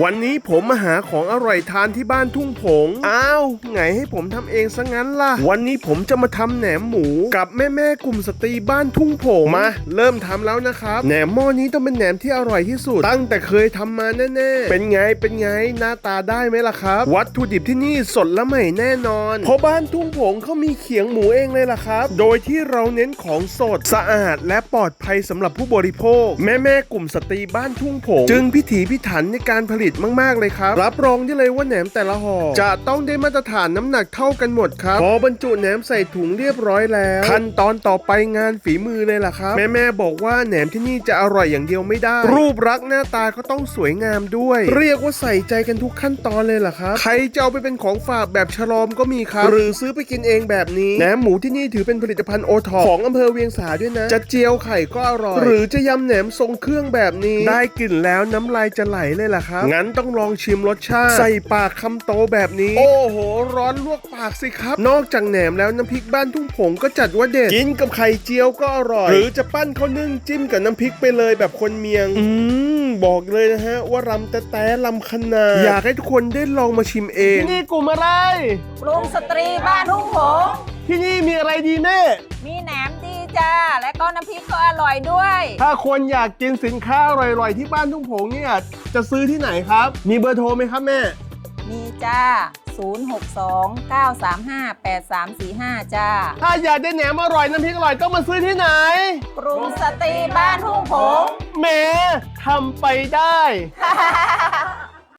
วันนี้ผมมาหาของอร่อยทานที่บ้านทุ่งผง อ้าว ไงให้ผมทำเองซะงั้นล่ะ วันนี้ผมจะมาทำแหนมหมูกับแม่แม่ๆกลุ่มสตรีบ้านทุ่งผง มา เริ่มทำแล้วนะครับ แหนมหม้อนี้ต้องเป็นแหนมที่อร่อยที่สุด ตั้งแต่เคยทำมาแน่ๆ เป็นไง เป็นไง หน้าตาได้ไหมล่ะครับ วัตถุดิบที่นี่สดและใหม่แน่นอน เพราะบ้านทุ่งผงเขามีเขียงหมูเองเลยล่ะครับ โดยที่เราเน้นของสด สะอาด และปลอดภัยสำหรับผู้บริโภค แม่แม่ๆกลุ่มสตรีบ้านทุ่งผง จึงพิถีพิถันในการผลิตมากๆเลยครับ รับรองได้เลยว่าแหนมแต่ละห่อจะต้องได้มาตรฐานน้ำหนักเท่ากันหมดครับพอบรรจุแหนมใส่ถุงเรียบร้อยแล้วขั้นตอนต่อไปงานฝีมือเลยล่ะครับ แม่แม่ๆบอกว่าแหนมที่นี่จะอร่อยอย่างเดียวไม่ได้ รูปลักหน้าตาก็ต้องสวยงามด้วย เรียกว่าใส่ใจกันทุกขั้นตอนเลยล่ะครับ ใครจะเอาไปเป็นของฝากแบบฉลอมก็มีครับ หรือซื้อไปกินเองแบบนี้แหนมหมูที่นี่ถือเป็นผลิตภัณฑ์โอทอของอำเภอเวียงสาด้วยนะ จะเจียวไข่ก็อร่อย หรือจะยำแหนมทรงเครื่องแบบนี้ ได้กลิ่นแล้วน้ำลายจะไหลเลยล่ะครับงั้นต้องลองชิมรสชาติ ใส่ปากคำโตแบบนี้ โอ้โห ร้อนลวกปากสิครับ นอกจากแหนมแล้วน้ำพริกบ้านทุ่งผงก็จัดว่าเด็ด กินกับไข่เจียวก็อร่อย หรือจะปั้นข้าวนึ่งจิ้มกับน้ำพริกไปเลยแบบคนเมียง อืมบอกเลยนะฮะ ว่ารำแต่แต่ลำขนาดอยากให้ทุกคนได้ลองมาชิมเอง ที่นี่กลุ่มอะไรกรุงสตรีบ้านทุ่งผงที่นี่มีอะไรดีแน่ มีแหนมดี จ้า และก็น้ำพริกก็อร่อยด้วย ถ้าคนอยากกินสินค้าอร่อยๆที่บ้านทุ่งผงเนี่ย จะซื้อที่ไหนครับ มีเบอร์โทรไหมครับแม่ มีจ้า 062 935 8345 จ้า ถ้าอยากได้แหนมอร่อยน้ำพริกอร่อยต้องมาซื้อที่ไหนกรุงสตรีบ้านทุ่งผงแหมทำไปได้